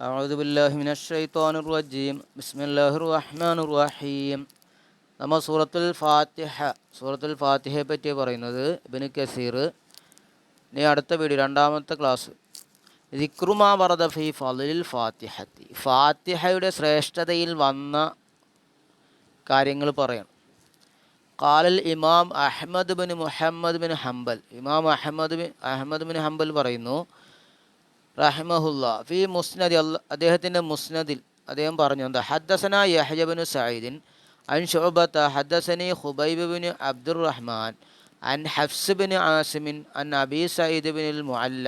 أعوذ بالله من الشيطان الرجيم بسم الله الرحمن الرحيم നമ്മൾ സൂറത്തുൽ ഫാത്തിഹ സൂറത്തുൽ ഫാത്തിഹയെ പറ്റി പറയുന്നത് ഇബിന് കസീർ ഇനി അടുത്ത വീഡിയോ രണ്ടാമത്തെ ക്ലാസ് ദിക്രുമാ വറദ ഫി ഫലിൽ ഫാത്തിഹത്തി ഫാത്തിഹയുടെ ശ്രേഷ്ഠതയിൽ വന്ന കാര്യങ്ങൾ പറയണം കാലൽ ഇമാം Ahmad bin Muhammad bin Hanbal ഇമാം Ahmad bin Ahmad bin Hanbal പറയുന്നു റഹിമഹുല്ല ഫി മുസ്നദി അദ്ദേഹത്തിന്റെ മുസ്നദിൽ അദ്ദേഹം പറഞ്ഞു എന്താ ഹദ്ദസന യഹജബിനു സയ്യിദിൻ അൻ ഷോബത്ത ഹദ്ദസനി ഹുബൈബിന് അബ്ദുറഹ്മാൻ അൻ ഹഫ്സ് ബിൻ ആസിമിൻ അൻ അബി സയ്യിദ് ബിൻ മുഅല്ല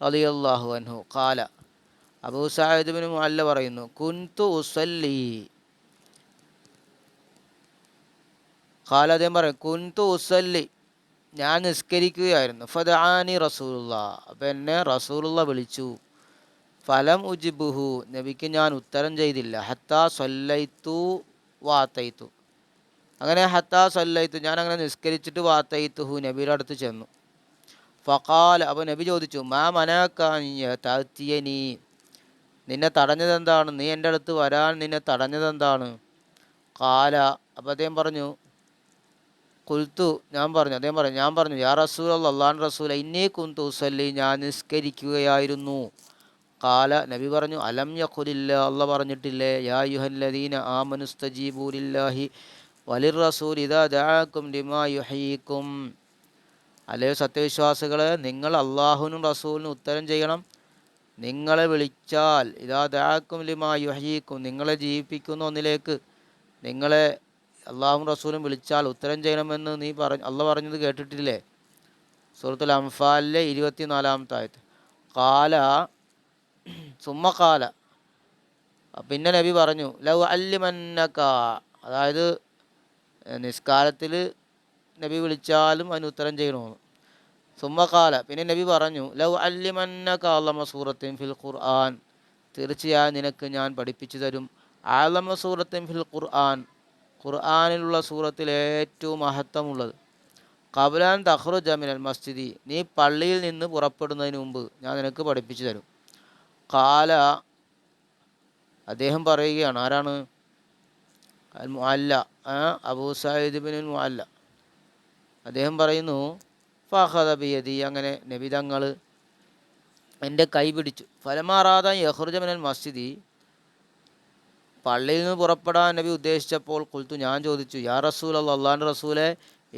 റളിയല്ലാഹു അൻഹു. ഖാല അബൂ സയ്യിദ് ബിൻ മുഅല്ല പറയുന്നു കുൻതു ഉസല്ലി. കാല അദ്ദേഹം പറയും കുൻതു ഉസല്ലി. ഞാൻ നിസ്കരിക്കുകയായിരുന്നു. ഫദാനി റസൂലുള്ള. അപ്പം എന്നെ റസൂലുള്ള വിളിച്ചു. ഫലം ഉജിബുഹു. നബിക്ക് ഞാൻ ഉത്തരം ചെയ്തില്ല. ഹത്താ സൊല്ലൈത്തു വാത്തയിത്തു അങ്ങനെ ഹത്താ സൊല്ലൈത്തു ഞാൻ അങ്ങനെ നിസ്കരിച്ചിട്ട് വാത്തയിത്തുഹു നബിയുടെ അടുത്ത് ചെന്നു. ഫഖാൽ അപ്പോൾ നബി ചോദിച്ചു മാ മനാക്കാഞ്ഞ താത്തിയനീ നിന്നെ തടഞ്ഞതെന്താണ്? നീ എന്റെ അടുത്ത് വരാൻ നിന്നെ തടഞ്ഞതെന്താണ്? കാല അപ്പോൾ അദ്ദേഹം പറഞ്ഞു കുൽത്തു ഞാൻ പറഞ്ഞു അദ്ദേഹം പറഞ്ഞു ഞാൻ പറഞ്ഞു യാ റസൂൽ അള്ളാൻ റസൂൽ ഇന്നേ കുന്തു സല്ലി ഞാൻ നിസ്കരിക്കുകയായിരുന്നു. കാല നബി പറഞ്ഞു അലം യഖുലില്ല അല്ല പറഞ്ഞിട്ടില്ലേ യാ യുഹല്ലദീന ആ മനുസ്തജീബൂലില്ലാഹി വലിർ റസൂൽ ഇതാ ദാക്കും ലിമാ യുഹീക്കും അല്ലയോ സത്യവിശ്വാസികളെ നിങ്ങൾ അള്ളാഹുനും റസൂലിനും ഉത്തരം ചെയ്യണം. നിങ്ങളെ വിളിച്ചാൽ ഇതാ ദാക്കും ലിമാ യുഹീക്കും നിങ്ങളെ ജീവിപ്പിക്കുന്ന ഒന്നിലേക്ക്. നിങ്ങളെ അള്ളാഹും റസൂലും വിളിച്ചാൽ ഉത്തരം ചെയ്യണമെന്ന് നീ പറഞ്ഞു അള്ള പറഞ്ഞത് കേട്ടിട്ടില്ലേ? സുഹൃത്തുൽ അംഫാലിലെ ഇരുപത്തിനാലാമത്തെ ആയത്ത്. കാല സുമ്മ കാല പിന്നെ നബി പറഞ്ഞു ലവ് അല്ലിമന്നക്ക അതായത് നിസ്കാരത്തിൽ നബി വിളിച്ചാലും അതിന് ഉത്തരം ചെയ്യണമെന്ന് സുമ്മക്കാല കാല പിന്നെ നബി പറഞ്ഞു ലവ് അല്ലിമന്നക്ക അള്ളമ സൂറത്തിൻ ഫിൽ ഖുർആൻ. തീർച്ചയായും നിനക്ക് ഞാൻ പഠിപ്പിച്ചു തരും. ആലമ സൂറത്തിൻ ഫിൽ ഖുർആൻ. ഖുർആാനിലുള്ള സൂറത്തിൽ ഏറ്റവും മഹത്വമുള്ളത്. കബുലാൻ തഹ്റു ജമിനൽ മസ്ജിദി. നീ പള്ളിയിൽ നിന്ന് പുറപ്പെടുന്നതിന് മുമ്പ് ഞാൻ നിനക്ക് പഠിപ്പിച്ചു തരും. കാല അദ്ദേഹം പറയുകയാണ്. ആരാണ്? അല്ല അബൂ സായിദ് അല്ല അദ്ദേഹം പറയുന്നു ഫഹദബിയതി അങ്ങനെ നബിതങ്ങൾ എന്റെ കൈ പിടിച്ചു. ഫലമാറാത യഹ്റുജമിനൽ മസ്ജിദി. പള്ളിയിൽ നിന്ന് പുറപ്പെടാൻ നബി ഉദ്ദേശിച്ചപ്പോൾ കുൽത്തു ഞാൻ ചോദിച്ചു യാ റസൂൽ അല്ല അള്ളാന്റെ റസൂലെ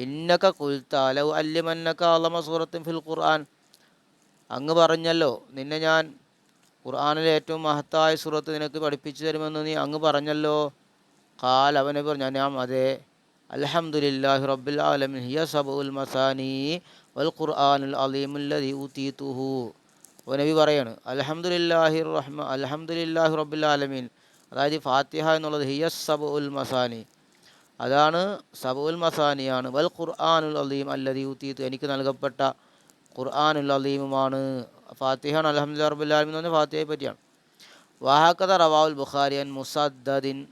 ഇന്നക്ക കുൽത്താല അല്യമന്നക്ക അലമ സൂറത്തും ഫിൽ ഖുർആൻ. അങ്ങ് പറഞ്ഞല്ലോ നിന്നെ ഞാൻ ഖുർആാനിലെ ഏറ്റവും മഹത്തായ സൂറത്ത് നിനക്ക് പഠിപ്പിച്ചു തരുമെന്ന് നീ അങ്ങ് പറഞ്ഞല്ലോ. കാൽ അവനെ പറഞ്ഞു ഞാൻ അതെ. അലഹമുല്ലാഹി റബ്ബിൽ ആലമിൻ. ഹിയ സബുൽ മസാനി വൽ ഖുർആനുൽ അലീമുല്ലദി ഊതീതുഹു. ഓ നബി പറയാണ് അൽഹംദുലില്ലാഹി റഹ്മ അൽഹംദുലില്ലാഹി റബ്ബിൽ ആലമീൻ. അതായത് ഫാത്തിഹ എന്നുള്ളത് ഹിയസ് സബ് ഉൽ മസാനി. അതാണ് സബ് ഉൽ മസാനിയാണ്. വൽ ഖുർആാനുൽ അലീം അല്ലതി ഊത്തീത്ത് എനിക്ക് നൽകപ്പെട്ട ഖുർആാനുൽ അലീമുമാണ് ഫാത്തിഹാണ് അലഹമ്മദ് അറബുല്ലാലിമെന്ന് എന്ന് പറഞ്ഞാൽ ഫാത്തിഹയെ പറ്റിയാണ്. വാഹക്കത റവാവുൽ ബുഖാരിയൻ മുസദ്ദിൻ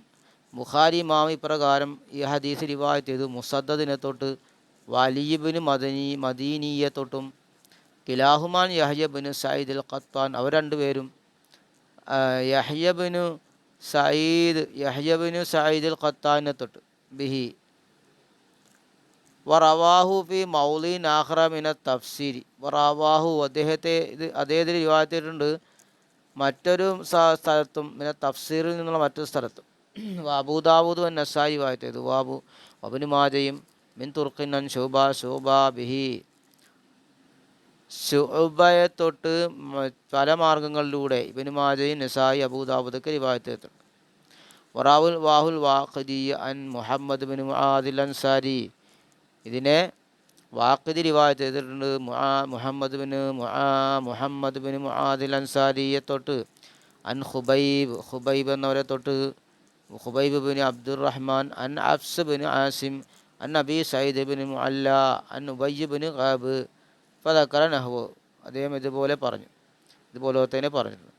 ബുഖാരി മാമി പ്രകാരം ഈ ഹദീസ് റിവായത്ത് ചെയ്തു. മുസദ്ദിനെ തൊട്ട് വലിയബിന് മദനി മദീനീയെ തൊട്ടും കിലാഹുമാൻ യഹ്യബിന് സയ്യിദ് അൽ ഖത്താൻ. അവർ രണ്ടുപേരും യഹ്യബിന് സയ്യിദ് യഹ്യബിനു സയ്യിദുൽ ഖത്താനെ തൊട്ട് ബിഹി. വറവാഹു ഫി മൗലീൻ നാഹ്റമിന മിന തഫ്സീരി. വറവാഹു അദ്ദേഹത്തെ ഇത് അദ്ദേഹത്തിന് വിവാഹത്തിട്ടുണ്ട് മറ്റൊരു സ്ഥലത്തും പിന്നെ തഫ്സീറിൽ നിന്നുള്ള മറ്റൊരു സ്ഥലത്തും. അബൂദാബൂദ് നസായി വായത്തേത് വാബു വബിന് മാജയും മിൻ തുർക്കിനൻ ശോഭ ശോഭ ബിഹി. ശുബയെ തൊട്ട് പല മാർഗങ്ങളിലൂടെ ഇബിന് മാജയും നസായി അബൂദാബുദൊക്കെ റിവായത്തെത്തുണ്ട് വറാവുൽ വാഹുൽ വാഖിദി അൻ മുഹമ്മദ് ബിൻ മുആദിൽ അൻസാരി. ഇതിനെ വാഖിദി റിവായത്ത് ചെയ്തിട്ടുണ്ട്. മുഹമ്മദ് ബിൻ മുഹമ്മദ് ബിൻ മുആദിൽ അൻസാരിയെ തൊട്ട്. അൻ ഹുബൈബ് ഹുബൈബ് എന്നവരെ തൊട്ട്. ഹുബൈബ് ബിൻ അബ്ദുറഹ്മാൻ അൻ അഫ്സ് ബിൻ ആസിം അൻ അബി സയ്യിദ് ബിൻ മുഅല്ല അൻ ഉബയ്യ് ബിൻ ഖാബ്. ഫതക്കറ നഹ്വു. അദ്ദേഹം ഇതുപോലെ പറഞ്ഞു. ഇതുപോലെ തന്നെ പറഞ്ഞിട്ടുണ്ട്.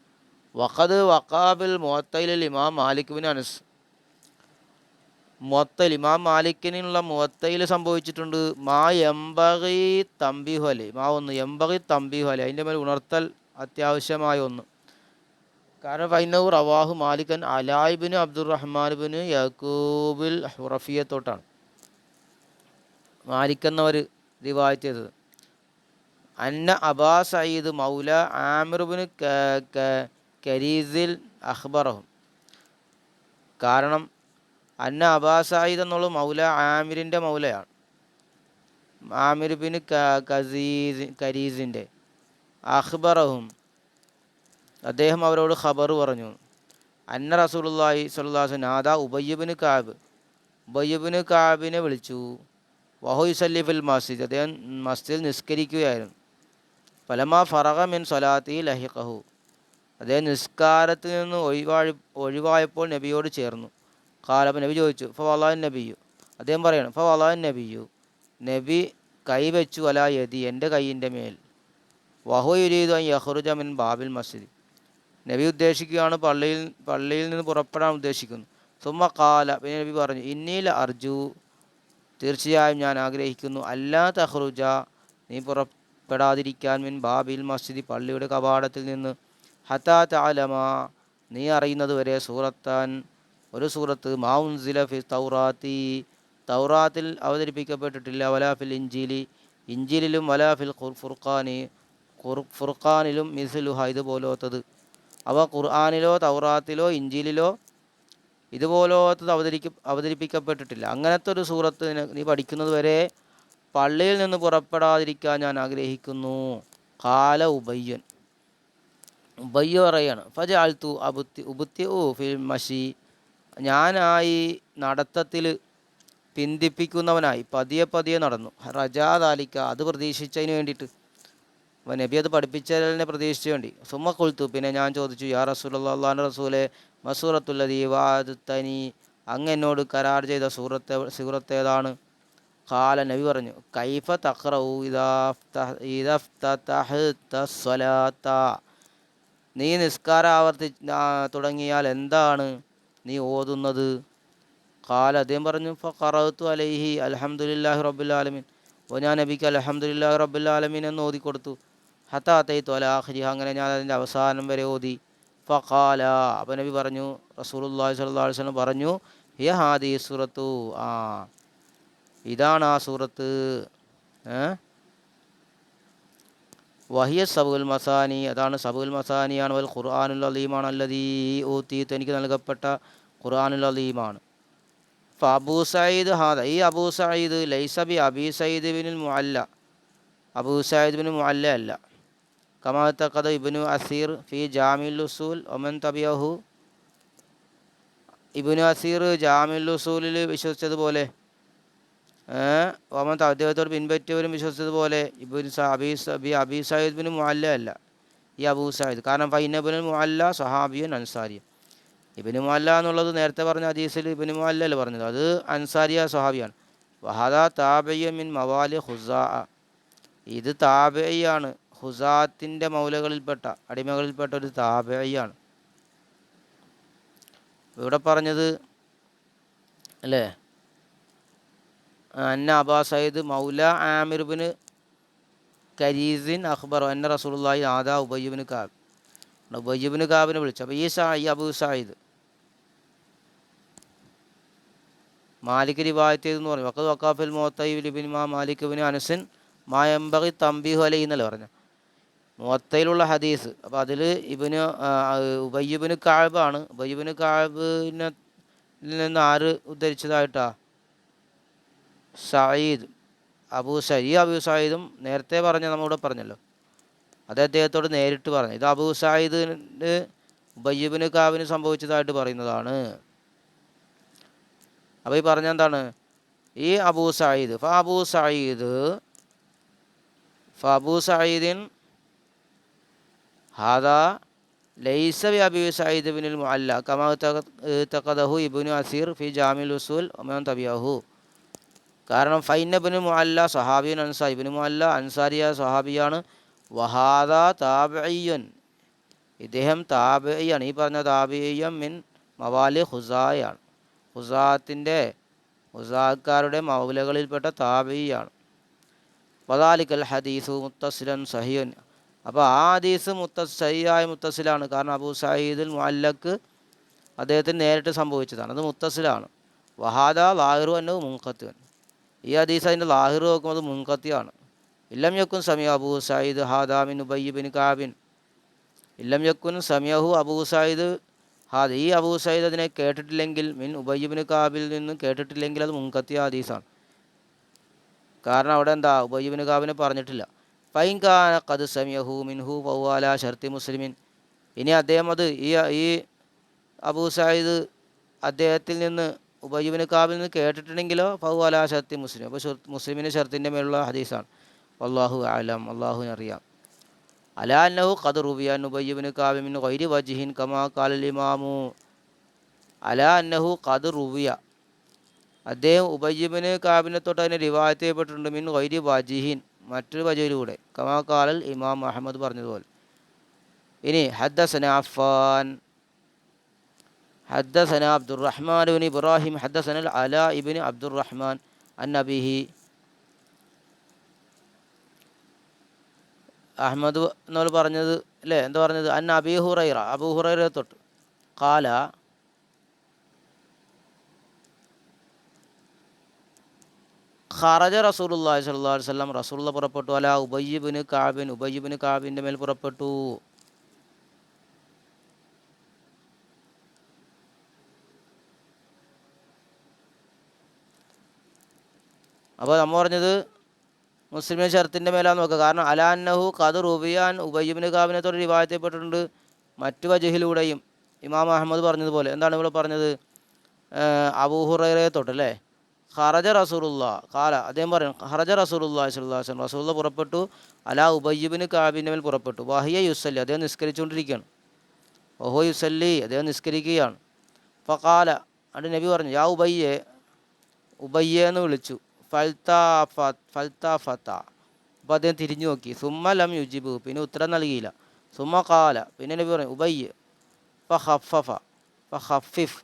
വഖദ് വഖാബിൽ മുഅത്തലിൽ ഇമാം മാലിക് ബിൻ അനസ്. മുവത്തൽ ഇമാം മാലിക്കിനുള്ള മുഅത്തയിൽ സംഭവിച്ചിട്ടുണ്ട് മാ എംബകി തമ്പിഹു അല്ലേ മാ ഒന്ന് എംബകി തമ്പിഹു അല്ലേ അതിന്റെ മേൽ ഉണർത്തൽ അത്യാവശ്യമായ ഒന്ന്. കാരണം ഫൈനവ് റവാഹു മാലിക്കൻ അലായിബിന് അബ്ദുറഹ്മാൻബിന് യാക്കൂബിൽ ഹുറഫിയത്തോട്ടാണ്. മാലിക് എന്നവർ റിവായത്ത് ചെയ്തത് അന്ന അബാ സയ്യിദ് മൗല ആമിർബിന് കരീസിൽ അഹ്ബറഹും കാരണം അന്ന അബാ സയ്യിദ് എന്നുള്ള മൗല ആമിറിന്റെ മൗലയാണ്. ആമിർ ബിൻ കസീസ് കരീസിന്റെ. അഹ്ബറഹും അദ്ദേഹം അവരോട് ഖബർ പറഞ്ഞു. അന്ന റസൂലുള്ളാഹി സ്വല്ലല്ലാഹു നാദ ഉബയ്യബിന് കാബ്. ഉബയ്യബിന് കാബിനെ വിളിച്ചു. വഹു സല്ലിഫിൽ മസ്ജിദ്. അദ്ദേഹം മസ്ജിദിൽ നിസ്കരിക്കുകയായിരുന്നു. ഫലമാ ഫറഹ മിൻ സ്വലാത്തി ലഹിഖഹു. അദ്ദേഹം നിസ്കാരത്തിൽ നിന്ന് ഒഴിവാഴി ഒഴിവായപ്പോൾ നബിയോട് ചേർന്നു. കാലപ്പ് നബി ചോദിച്ചു ഫ വലാൻ നബിയു അദ്ദേഹം പറയണം ഫ വലാൻ നബിയു നബി കൈവച്ചു അല യതി എന്റെ കൈയിന്റെ മേൽ. വഹുയുരീതു അൻ യഹ്റുജ മിൻ ബാബിൽ മസ്ജിദ്. നബി ഉദ്ദേശിക്കുകയാണ് പള്ളിയിൽ പള്ളിയിൽ നിന്ന് പുറപ്പെടാൻ ഉദ്ദേശിക്കുന്നു. സുമ്മ കാല പിന്നെ നബി പറഞ്ഞു ഇന്നീല അർജു തീർച്ചയായും ഞാൻ ആഗ്രഹിക്കുന്നു. അല്ലാ തഹ്റുജ നീ പുറപ്പെടാതിരിക്കാൻ മിൻ ബാബിൽ മസ്ജിദ് പള്ളിയുടെ കവാടത്തിൽ നിന്ന് ഹത്താ താലമ നീ അറിയുന്നത് വരെ സൂറത്താൻ ഒരു സൂറത്ത് മാവുൻസില ഫി തൗറാത്തി തൗറാത്തിൽ അവതരിപ്പിക്കപ്പെട്ടിട്ടില്ല വലാഫിൽ ഇഞ്ചിലി ഇഞ്ചിലിലും വലാഫിൽ ഫുർഖാനി ഫുർഖാനിലും മിസിലുഹ ഇതുപോലോത്തത്. അവ ഖുർആാനിലോ തൗറാത്തിലോ ഇഞ്ചിലിലോ ഇതുപോലത്തത് അവതരിക്ക അവതരിപ്പിക്കപ്പെട്ടിട്ടില്ല. അങ്ങനത്തെ ഒരു സൂറത്ത് നീ പഠിക്കുന്നത് വരെ പള്ളിയിൽ നിന്ന് പുറപ്പെടാതിരിക്കാൻ ഞാൻ ആഗ്രഹിക്കുന്നു. കാല ഉബയ്യൻ. ഉബയ്യ പറയാണ് ഫജ ആൽത്തു അബുത്തി ഉബുത്തി ഓ ഫിൽ മഷി. ഞാനായി നടത്തത്തിൽ പിന്തിപ്പിക്കുന്നവനായി പതിയെ പതിയെ നടന്നു. റജാദാലിക്ക അത് പ്രതീക്ഷിച്ചതിന് വേണ്ടിയിട്ട്. അപ്പോൾ നബി അത് പഠിപ്പിച്ചതിനെ പ്രതീക്ഷിച്ചു വേണ്ടി. സുമ കൊളുത്തു പിന്നെ ഞാൻ ചോദിച്ചു യാ അള്ളാഹ് റസൂലെ മസൂറത്തുല്ലതി വാദത്തനി. അങ്ങ് എന്നോട് കരാർ ചെയ്ത സൂറത്തെ സൂറത്ത് ഏതാണ്? കാല നബി പറഞ്ഞു കൈഫ തഖ്റഉ സ്വലാത്ത. നീ നിസ്കാരം ആവർത്തി തുടങ്ങിയാൽ എന്താണ് നീ ഓതുന്നത്? കാല അദ്ദേഹം പറഞ്ഞു ഫറത്തു അലൈഹി അലഹമുല്ലാഹി ഓ ഞാൻ നബിക്ക് അലഹമുല്ലാഹി ആലമീൻ എന്ന് ഓതിക്കൊടുത്തു. കൊടുത്തു ഹത്താത്തൈ അലാഹരി അങ്ങനെ ഞാൻ അതിന്റെ അവസാനം വരെ ഓതി. ഫഖാല അപ്പം നബി പറഞ്ഞു റസൂലുല്ലാഹി സ്വല്ലല്ലാഹു അലൈഹി വസല്ലം പറഞ്ഞു ഹിയ ഹാദി സൂറത്തു. ആ ഇതാണ് ആ സൂറത്ത്. വഹിയ സബുൽ മസാനി അതാണ് സബുൽ മസാനിയാണ്. വൽ ഖുർആാനുൽ അലീമാണ് അല്ലതീ ഊത്തീത്ത് എനിക്ക് നൽകപ്പെട്ട ഖുർആാനുൽ അലീമാണ്. അബൂ സയ്യിദ് ഹാദ ഈ അബൂ സയ്യിദ് ലൈസബി അബി Sayyid ബിനുൽ Mu'alla. Abu Sayyid bin Mu'alla അല്ല. കമാ തഖദ ഇബ്നു അസീർ ഫി ജാമിൽ ഉസൂൽ ഒമൻ തബിയഹു ഇബ്നു അസീർ ജാമിൽ ഉസൂലിൽ വിശ്വസിച്ചതുപോലെ ഒമൻ അദ്ദേഹത്തോട് പിൻപറ്റിയവരും വിശ്വസിച്ചതുപോലെ ഇബിൻ അബീസ് അബി സയ്യിദ് ബിൻ മുഅല്ല അല്ല. ഈ അബൂ സയ്യിദ് കാരണം ഫൈനബിന് മുഅല്ല സഹാബിയൻ അൻസാരിയൻ ഇബിന് മുഅല്ല എന്നുള്ളത് നേരത്തെ പറഞ്ഞ ഹദീസിൽ ഇബിന് മുഅല്ല അല്ല പറഞ്ഞത്. അത് അൻസാരിയ സഹാബിയാണ് വഹദ താബയ്യ മിൻ മവാലി ഹുസാ ഇത് താബയ്യാണ് ഹുസാത്തിന്റെ മൗലകളിൽപ്പെട്ട അടിമകളിൽപ്പെട്ട ഒരു താബയ്യാണ് ഇവിടെ പറഞ്ഞത് അല്ലേ? അന്ന അബാ സയ്യിദ് മൗല ആമിർബിന് കരീസിൻ അഖ്ബർ അന്ന റസൂലുള്ളാഹി ആദാ ഉബയ്യബിന് കാബ്. ഉബയ്യബിന് കാബിനെ വിളിച്ചു. അപ്പോൾ ഈ സായി അബു സായിദ് മാലിക് റിവായത്ത് ചെയ്തെന്ന് പറഞ്ഞു. വക്കത് വക്കാഫിൽ മോത്തൈബിൻ മാ മാലിക് ബിൻ മാ മായമ്പകി തമ്പിഹു അലൈ എന്നല്ലേ പറഞ്ഞു? മുവത്തയിലുള്ള ഹദീസ്. അപ്പോൾ അതിൽ ഇബിന് ഉബയ്യബിന് കാബാണ്. ഉബയ്യബിന് കാബിനെ നിന്ന് ആര് ഉദ്ധരിച്ചതായിട്ടാ? സയ്യിദ് അബൂ സയ്യിദ് ഈ അബൂ സയ്യിദും നേരത്തെ പറഞ്ഞ നമ്മളിവിടെ പറഞ്ഞല്ലോ. അത് അദ്ദേഹത്തോട് നേരിട്ട് പറഞ്ഞു. ഇത് അബൂ സായിദിന് ബയ്യബിന് കാവിന് സംഭവിച്ചതായിട്ട് പറയുന്നതാണ്. അപ്പോൾ ഈ പറഞ്ഞ എന്താണ്? ഈ അബൂ സായിദ് ഫ അബൂ സായിദ് ഫ അബൂ സായിദിൻ ഹാദാ ലൈസ ബി അബൂ സയ്യിദ് ബിനിൽ മുഅല്ല കമാ തഖദഹു ഇബ്നു അസീർ ഫി ജാമിൽ ഉസൂൽ ഒമൻ തബിയഹു കാരണം ഫൈനബിന് മുഅല്ല സഹാബിയൻ അൻസാ ഇബിന് മുഅല്ല അൻസാരിയ സഹാബിയാണ് വഹാദ താബയ്യൻ ഇദ്ദേഹം താബയ്യാണ് ഈ പറഞ്ഞ താബയ്യം മിൻ മവാലി ഹുസായാണ് ഹുസാത്തിന്റെ ഹുസാക്കാരുടെ മൗലകളിൽപ്പെട്ട താബിയാണ് വദാലിക്കൽ ഹദീസു മുത്തസിലൻ സഹിയൻ അപ്പോൾ ആ ഹദീസ് മുത്ത സഹിയായ മുത്തസിലാണ് കാരണം അബൂ സയ്യിദുൽ മുഅല്ലക്ക് അദ്ദേഹത്തിന് നേരിട്ട് സംഭവിച്ചതാണ്. അത് മുത്തസിലാണ് വഹാദ ലാഹിറു അന്നു മുൻകത്തുവൻ ഈ ഹദീസ് അതിന്റെ ലാഹിർ നോക്കുമ്പോൾ അത് മുൻകത്തിയാണ്. ഇല്ലം യക്കുൻ സമയ അബൂ സയ്യിദ് ഹാദാമിൻ ഉബയ്യ് ബിൻ കാബിൻ. ഇല്ലം യക്കുൻ സമിയഹു അബൂ സയ്യിദ് ഹാദ്. ഈ അബൂ സയ്യിദ് അതിനെ കേട്ടിട്ടില്ലെങ്കിൽ മിൻ ഉബയ്യ് ബിൻ കാബിൽ നിന്ന് കേട്ടിട്ടില്ലെങ്കിൽ അത് മുൻകത്തിയ ഹദീസാണ്. കാരണം അവിടെ എന്താ? ഉബയ്യ് ബിൻ കാബിനെ പറഞ്ഞിട്ടില്ല. പൈങ്കാന കത് സമിയഹു മിൻഹു പൗവാല ഷർത്തി മുസ്ലിമിൻ. ഇനി അദ്ദേഹം അത് ഈ ഈ അബൂ സായിദ് അദ്ദേഹത്തിൽ നിന്ന് ഉബയ്യുബിന് കാബിൽ നിന്ന് കേട്ടിട്ടുണ്ടെങ്കിലോ? ഫൗവാല ഷർത്തി മുസ്ലിം. അപ്പോൾ മുസ്ലിമിന് ഷർത്തിന്റെ മേലുള്ള ഹദീസാണ്. അള്ളാഹു ആലം അള്ളാഹുവിന് അറിയാം. അലാ അന്നഹു ഖദ് റുബിയാൻ ഉബയ്യുബിന് കാബിമിൻ വൈരി വജിഹിൻ കമാ കാലൽ ഇമാമു. അലാ അന്നഹു ഖദ് റുബിയ അദ്ദേഹം ഉബയ്യുബിന് കാബിനെ തൊട്ട് അതിനെ റിവായത്ത് ചെയ്യപ്പെട്ടിട്ടുണ്ട് മിൻ വൈരി വജിഹിൻ മറ്റൊരു വജയിലൂടെ കമാ കാലൽ ഇമാം അഹമ്മദ് പറഞ്ഞതുപോലെ. ഇനി ഹദ്ദസന അഫാൻ حدثنا عبد الرحمن بن إبراهيم حدثنا العلاء بن عبد الرحمن عن أبيه അഹമ്മദ് എന്നോട് പറഞ്ഞത് അല്ലേ എന്താ പറഞ്ഞത് അന്ന അബി ഹുറൈറ അബു ഹുറൈറ തൊട്ട് കാല ഖറജ റസൂലുള്ളാഹി സ്വല്ലല്ലാഹു അലൈഹി വസല്ലം റസൂലുള്ള പുറപ്പെട്ടു അല ഉബയ്യിബിന് കാബിൻ ഉബയ്യിബിന് കാബിൻ്റെ മേൽ പുറപ്പെട്ടു അപ്പോൾ നമ്മൾ പറഞ്ഞത് മുസ്ലിം ഷർത്തിന്റെ മേലാന്ന് നോക്കുക. കാരണം അലാന്നഹു ഖദ് റുബിയാൻ ഉബയ്യുബിന് കാബിനത്തോട് റിവായത്തപ്പെട്ടിട്ടുണ്ട് മറ്റു വജഹിലൂടെയും ഇമാം അഹമ്മദ് പറഞ്ഞതുപോലെ. എന്താണ് ഇവിടെ പറഞ്ഞത്? അബൂഹുറയെ തൊട്ടല്ലേ? ഖറജ റസൂലുള്ള. കാല അദ്ദേഹം പറയും ഖറജ റസൂലുള്ള സ്വല്ലാസ്ലം റസൂള്ള പുറപ്പെട്ടു. അലാ ഉബയ്യുബിന് കാബിന്റെ മേൽ പുറപ്പെട്ടു. വഹിയ യുസല്ലി അദ്ദേഹം നിസ്കരിച്ചുകൊണ്ടിരിക്കുകയാണ്. ഓഹോ യുസല്ലി അദ്ദേഹം നിസ്കരിക്കുകയാണ്. ഫക്കാല അണ്ട് നബി പറഞ്ഞു യാ ഉബയ്യെ ഉബയ്യെ എന്ന് വിളിച്ചു. ഫൽത്താഫത്ത അപ്പോൾ അദ്ദേഹം തിരിഞ്ഞു നോക്കി. സുമ്മ ലം യുജിബു. പിന്നെ ഉത്തരം നൽകിയില്ല. സുമ്മ കാല. പിന്നെ നബി പറഞ്ഞു ഉബയ്യ ഫ ഹഫഫ. ഫ ഹഫിഫ്.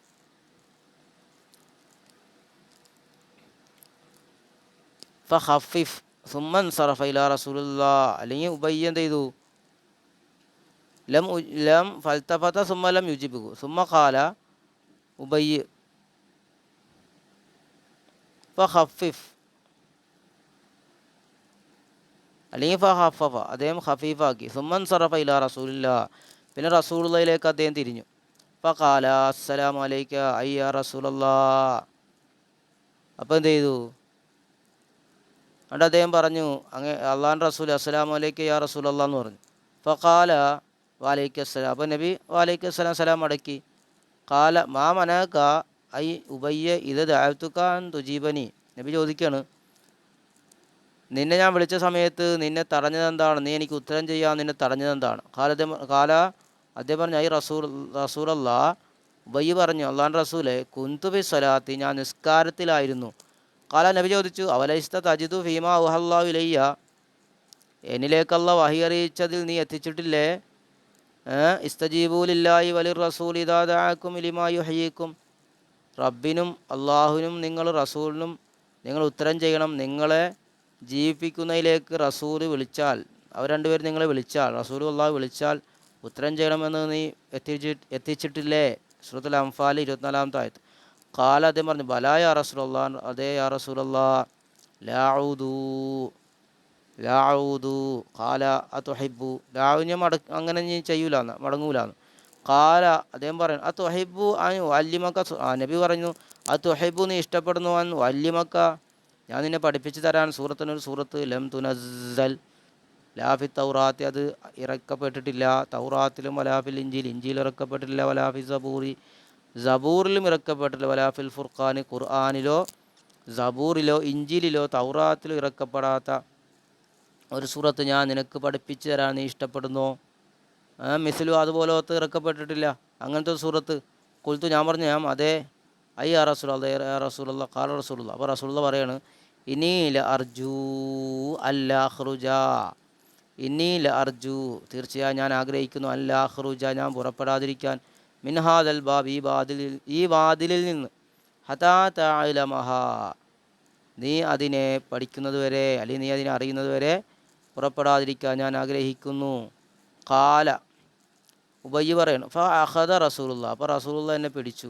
ഫ ഹഫിഫ്. സുമ്മൻ സറഫ ഇല റസൂലുള്ള. അല്ലെങ്കിൽ ഉബയ്യ എന്ത് ചെയ്തു? ലം ഉ- ലം ഫൽത്തഫത്ത സുമ്മ ലം യുജിബു. സുമ്മ കാല ഉബയ്യ ഫഹഫിഫ് അല്ലെങ്കിൽ ഫഹഫഫ അദ്ദേഹം ഖഫീഫാക്കി സുമ്മൻ സറഫ ഇല റസൂലില്ല. പിന്നെ റസൂലുള്ളയിലേക്ക് അദ്ദേഹം തിരിഞ്ഞു. ഫഖാല അസ്സലാമു അലൈക്ക അയ്യ റസൂലല്ലാ. അപ്പോൾ എന്ത് ചെയ്തു? എന്നിട്ട് അദ്ദേഹം പറഞ്ഞു അങ്ങ് അള്ളാൻ റസൂൽ അസ്സലാം അലൈക്ക യാ റസൂലല്ലാ എന്ന് പറഞ്ഞു. ഫഖാല വാലൈക്ക് അസ്സലാം. അപ്പോൾ നബി വാലൈക്ക് അസ്സലാം സലാം അടക്കി. കാല മാ മനാക്ക ഐ ഉബയ്യ ഇത് ദാഴ്ത്തുക്കാൻ തുജീബനി. നബി ചോദിക്കുകയാണ് നിന്നെ ഞാൻ വിളിച്ച സമയത്ത് നിന്നെ തടഞ്ഞത് എന്താണ് നീ എനിക്ക് ഉത്തരം ചെയ്യാൻ നിന്നെ തടഞ്ഞത് എന്താണ് കാല അദ്ദേഹം പറഞ്ഞു ഐ റസൂൽ റസൂലല്ല വൈ പറഞ്ഞു അള്ളാൻ റസൂലെ കുന്തുബി സ്വലാത്തി ഞാൻ നിസ്കാരത്തിലായിരുന്നു. കാല നബി ചോദിച്ചു അവലൈസ്ത തജിദു ഫീമ ഉഹല്ലാ വിലയ്യ എന്നിലേക്കല്ല വഹി അറിയിച്ചതിൽ നീ എത്തിച്ചിട്ടില്ലേ? ഇസ്തജീബൂലില്ലായി വലി റസൂൽ ഇതാദാക്കും ഇലിമായു ഹയ്യക്കും റബ്ബിനും അള്ളാഹുവിനും നിങ്ങൾ റസൂലിനും നിങ്ങൾ ഉത്തരം ചെയ്യണം. നിങ്ങളെ ജീവിപ്പിക്കുന്നതിലേക്ക് റസൂൽ വിളിച്ചാൽ അവർ രണ്ടുപേരും നിങ്ങളെ വിളിച്ചാൽ റസൂൽ അള്ളാഹ് വിളിച്ചാൽ ഉത്തരം ചെയ്യണമെന്ന് നീ എത്തിച്ചി എത്തിച്ചിട്ടില്ലേ? സുഹൃത്തുൽ അംഫാൽ ഇരുപത്തിനാലാമത്തെ ആയത്ത്. കാല അദ്ദേഹം പറഞ്ഞു ബലായ റസൂലല്ലാ അതേ യാ റസൂലല്ലാ ലാഊദൂ ലാഊദു കാല അത്തൊഹിബു ലാവു ഞാൻ മട അങ്ങനെ ഞാൻ ചെയ്യൂലെന്ന് മടങ്ങൂലെന്ന്. കാല അദ്ദേഹം പറയുന്നു ആ തൊഹൈബു അനു വല്യമക്ക ആ നബി പറഞ്ഞു ആ തൊഹൈബു നീ ഇഷ്ടപ്പെടുന്നു അൻ വല്യമക്ക ഞാൻ നിന്നെ പഠിപ്പിച്ചു തരാൻ സൂറത്തിനൊരു സൂറത്ത് ലം തുനസൽ ലാഫി തൗറാത്തി അത് ഇറക്കപ്പെട്ടിട്ടില്ല. തൗറാത്തിലും വലാഫിൽ ഇഞ്ചിയിൽ ഇഞ്ചിയിൽ ഇറക്കപ്പെട്ടിട്ടില്ല. വലാഫി സബൂറി സബൂറിലും ഇറക്കപ്പെട്ടില്ല വലാഫിൽ ഫുർഖാൻ ഖുർആാനിലോ സബൂറിലോ ഇഞ്ചിലിലോ തൗറാത്തിലോ ഇറക്കപ്പെടാത്ത ഒരു സൂറത്ത് ഞാൻ നിനക്ക് പഠിപ്പിച്ചു തരാൻ നീ ഇഷ്ടപ്പെടുന്നു. മിസിലും അതുപോലത്തെ ഇറക്കപ്പെട്ടിട്ടില്ല. അങ്ങനത്തെ സൂറത്ത്. കൊളുത്തു ഞാൻ പറഞ്ഞു ഞാൻ അതേ ഐ റസൂല റസൂലുള്ള കാല റസൂലുള്ള അപ്പോൾ റസൂലുള്ള പറയാണ് ഇനിയിൽ അർജു അല്ലാഹ്റുജ ഇനിയിൽ അർജു തീർച്ചയായും ഞാൻ ആഗ്രഹിക്കുന്നു അല്ലാഹ്റുജ ഞാൻ പുറപ്പെടാതിരിക്കാൻ. മിൻഹാദൽ ബാബ് ഈ വാതിലിൽ ഈ വാതിലിൽ നിന്ന് ഹതാ താലമഹ നീ അതിനെ പഠിക്കുന്നത് വരെ അല്ലെങ്കിൽ നീ അതിനെ അറിയുന്നത് വരെ പുറപ്പെടാതിരിക്കാൻ ഞാൻ ആഗ്രഹിക്കുന്നു. കാല ഉബയ്യ് പറയണം ഫ അഹദ റസൂലുള്ള അപ്പോൾ റസൂലുള്ള എന്നെ പിടിച്ചു.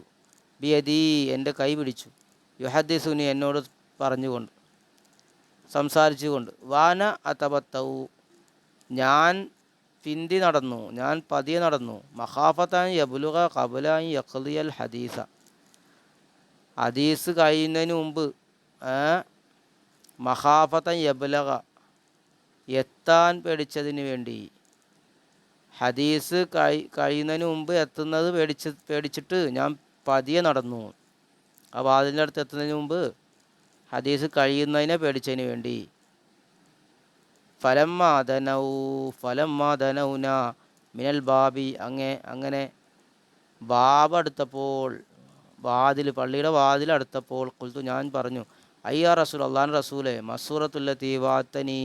ബിയദീ എന്റെ കൈ പിടിച്ചു. യുഹദ്ദിസുനി എന്നോട് പറഞ്ഞുകൊണ്ട് സംസാരിച്ചുകൊണ്ട് വാന അതബത്തവു ഞാൻ പിന്തി നടന്നു ഞാൻ പതിയെ നടന്നു. മഹാഫത്താൻ യബുലുക കബുലാൻ യഖ്ലിയൽ ഹദീസ. ഹദീസ് കഴിയുന്നതിന് മുമ്പ് മഹാഫത്തൻ യബുലക എത്താൻ പേടിച്ചതിന് വേണ്ടി ഹദീസ് കഴി കഴിയുന്നതിന് മുമ്പ് എത്തുന്നത് പേടിച്ച് പേടിച്ചിട്ട് ഞാൻ പതിയെ നടന്നു. ആ വാതിലിന്റെ അടുത്ത് എത്തുന്നതിന് മുമ്പ് ഹദീസ് കഴിയുന്നതിനെ പേടിച്ചതിന് വേണ്ടി. ഫലം മാതനൗ ഫലം മാതനൗന മിനൽ ബാബി. അങ്ങേ അങ്ങനെ ബാബ് അടുത്തപ്പോൾ വാതിൽ പള്ളിയുടെ വാതിൽ അടുത്തപ്പോൾ കുൽത്തു ഞാൻ പറഞ്ഞു അയ്യാ റസൂൽ അള്ളാൻ റസൂലെ തീ വാത്തനീ.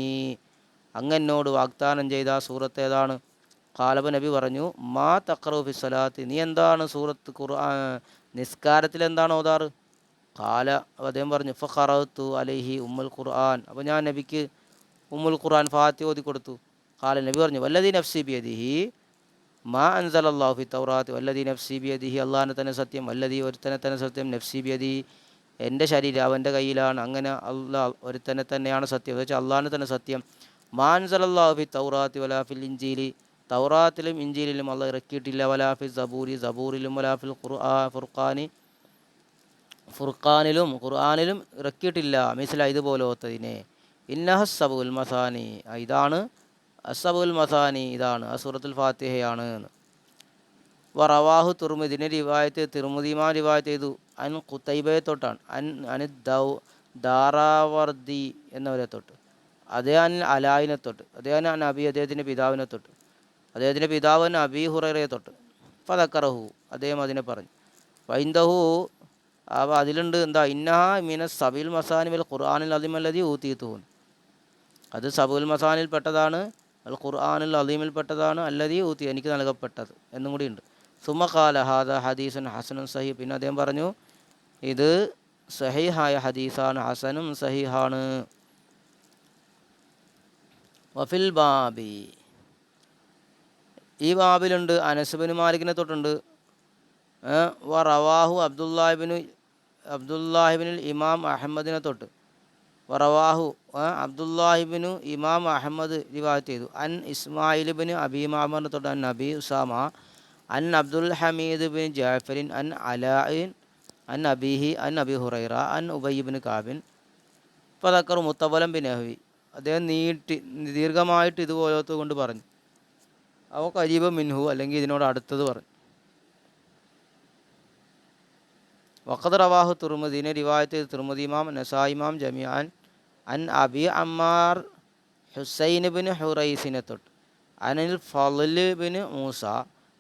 അങ്ങെന്നോട് വാഗ്ദാനം ചെയ്ത സൂറത്ത് ഏതാണ്? കാലബ നബി പറഞ്ഞു മാ തക്രൂഫി സ്വലാത്ത്. നീ എന്താണ് സൂറത്ത് ഖുർആ നിസ്കാരത്തിൽ എന്താണ് ഓതാറ്? കാല അദ്ദേഹം പറഞ്ഞു ഫറത്തു അലഹി ഉമ്മുൽ ഖുർആൻ. അപ്പോൾ ഞാൻ നബിക്ക് ഉമ്മുൽ ഖുർആൻ ഫാത്തി ഓതി കൊടുത്തു. കാല നബി പറഞ്ഞു വല്ലതി നഫ്സി ബിയദിഹി മാ അൻസൽ അള്ളാഹു ഫി തൗറാത്ത്. വല്ലതി നഫ്സി ബിയദിഹി അള്ളാഹിനെ തന്നെ സത്യം. വല്ലതി ഒരുത്തനെ തന്നെ സത്യം നഫ്സി ബിയദി എന്റെ ശരീരം അവന്റെ കയ്യിലാണ്. അങ്ങനെ അള്ളാഹ് ഒരുത്തനെ തന്നെയാണ് സത്യം. എന്ന് വെച്ചാൽ അള്ളാഹിനെ തന്നെ സത്യം. മാ അൻസൽ അള്ളാഹു ഫി തൗറാത്തി വലാഫിൽ ഇഞ്ചീലി തൗറാത്തിലും ഇഞ്ചിയിലും അള്ളാഹ് ഇറക്കിയിട്ടില്ല. വലാഫി സബൂരി സബൂറിലും വലാഫിൽ ഖുർആ ഫുർഖാനി ഫുർഖാനിലും ഖുർആാനിലും ഇറക്കിയിട്ടില്ല. മിസ്ല ഇതുപോലത്തതിനെ ഇന്നഹ സബുൽ മസാനി. ഇതാണ്. അസബുൽ മസാനി ഇതാണ്. അസുറത്തുൽ ഫാത്തിഹയാണ്. എന്ന് വറവാഹു തുർമുദിനെ റിവായത്ത് തിർമുദിമാ റിവായത്ത് ചെയ്തു. അൻ കുത്തൈബയെ തൊട്ടാണ്. അൻ അന് ദൗ ദാറാവർദി എന്നവരെ തൊട്ട്. അതേ അൻ അലായിനെ തൊട്ട്. അതേ അൻ അബി അദ്ദേഹത്തിന്റെ പിതാവിനെ തൊട്ട്. അദ്ദേഹത്തിന്റെ പിതാവൻ അബി ഹുറയെ തൊട്ട്. ഫതക്കറഹു അദ്ദേഹം അതിനെ പറഞ്ഞു. വൈന്ദഹു അപ്പോൾ അതിലുണ്ട് എന്താ? ഇന്നഹ മീന സബിൽ മസാനിൽ ഖുർആാനിൽ അലിമല്ലതി ഊത്തീത്തുഹുൻ അത് സബുൽ മസാനിൽ പെട്ടതാണ് അൽ ഖുർആാനിൽ അലീമിൽ പെട്ടതാണ് അല്ലതി ഊത്തി എനിക്ക് നൽകപ്പെട്ടത് എന്നും കൂടിയുണ്ട് സുമഖാല ഹാദ ഹദീസൻ ഹസനുൻ സഹി. പിന്നെ അദ്ദേഹം പറഞ്ഞു ഇത് സഹിഹായ ഹദീസാണ് ഹസനും സഹിഹാണ്. വഫിൽ ബാബി. ഈ ബാബിലുണ്ട് അനസുബിന് മാലിക്കിനെ തൊട്ടുണ്ട്. വ റവാഹു അബ്ദുല്ലാഹിബിന് അബ്ദുല്ലാഹിബിനിൽ ഇമാം അഹമ്മദിനെ തൊട്ട്. വ റവാഹു അബ്ദുല്ലാഹിബിനു ഇമാം അഹമ്മദ് റിവായത്ത് ചെയ്തു. അൻ ഇസ്മായിലിബിന് അബിമാമറിനെ തൊട്ട് അൻ നബി ഉസാമ അൻ അബ്ദുൽ ഹമീദ് ബിൻ ജാഫരിൻ അൻ അലായിൻ അൻ അബീഹി അൻ അബി ഹുറൈറ അൻ ഉബയ്യബിന് കാബിൻ. ഫതക്കർ മുത്തബലം ബിൻ അഹ്വി അദ്ദേഹം നീട്ടി ദീർഘമായിട്ട് ഇതുപോലത്തെ കൊണ്ട് പറഞ്ഞു. അവ കരീബ മിൻഹു അല്ലെങ്കിൽ ഇതിനോട് അടുത്തത് പറഞ്ഞു. വഖദ് റവാഹു തുർമുദീനെ റിവായത്ത് ചെയ്ത് തുർമുദി ഇമാം നസായിമാം ജമിയാൻ അൻ അബി അമ്മാർ ഹുസൈൻ ബിൻ ഹുറൈസിനെ തൊട്ട്. അനിൽ ഫളൽ ബിൻ മൂസ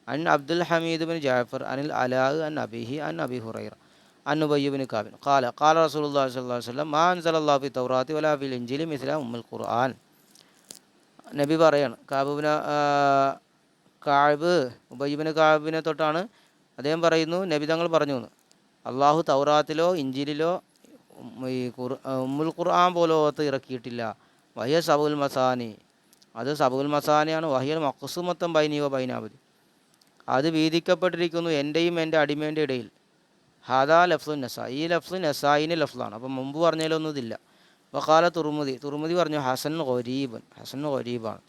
അൻ അബ്ദുൽ ഹമീദ് ബിൻ ജാഫർ അനിൽ അലാ അൻ അബിഹി അൻ അബി ഹുറൈറ അൻ ഉബയ്യ ബിൻ കാബിൻ. ഖാല ഖാല റസൂലുള്ളാഹി സ്വല്ലല്ലാഹു അലൈഹി വസല്ലം മാ അൻസലല്ലാഹു ഫി തൗറാത്തി വലാ ഫിൽ ഇൻജിലി മിസ്ല ഉമ്മുൽ ഖുർആൻ. നബി പറയാണ്. കാബുബിന് കാബ് ഉബൈബിന് കാബിനെ തൊട്ടാണ് അദ്ദേഹം പറയുന്നു നബി തങ്ങൾ പറഞ്ഞു എന്ന്. അള്ളാഹു തൗറാത്തിലോ ഇഞ്ചിലിലോ ഈ ഖുർ ഉമ്മുൽ ഖുർആൻ പോലോത്ത് ഇറക്കിയിട്ടില്ല. വഹിയ സബുൽ മസാനി. അത് സബുൽ മസാനിയാണ്. വഹിയൽ മക്സുമത്തം ബൈനിയോ ബൈനാബതി അത് വീതിക്കപ്പെട്ടിരിക്കുന്നു എന്റെയും എന്റെ അടിമേന്റെ ഇടയിൽ. ഹാദാ ലഫ്സു നസ. ഈ ലഫ്സു നസായിന് ലഫ്സാണ്. അപ്പം മുമ്പ് പറഞ്ഞതിലൊന്നും ഇതില്ല. വക്കാല തുർമുദി തുർമുദി പറഞ്ഞു ഹസൻ ഖരീബൻ ഹസൻ ഖരീബാണ്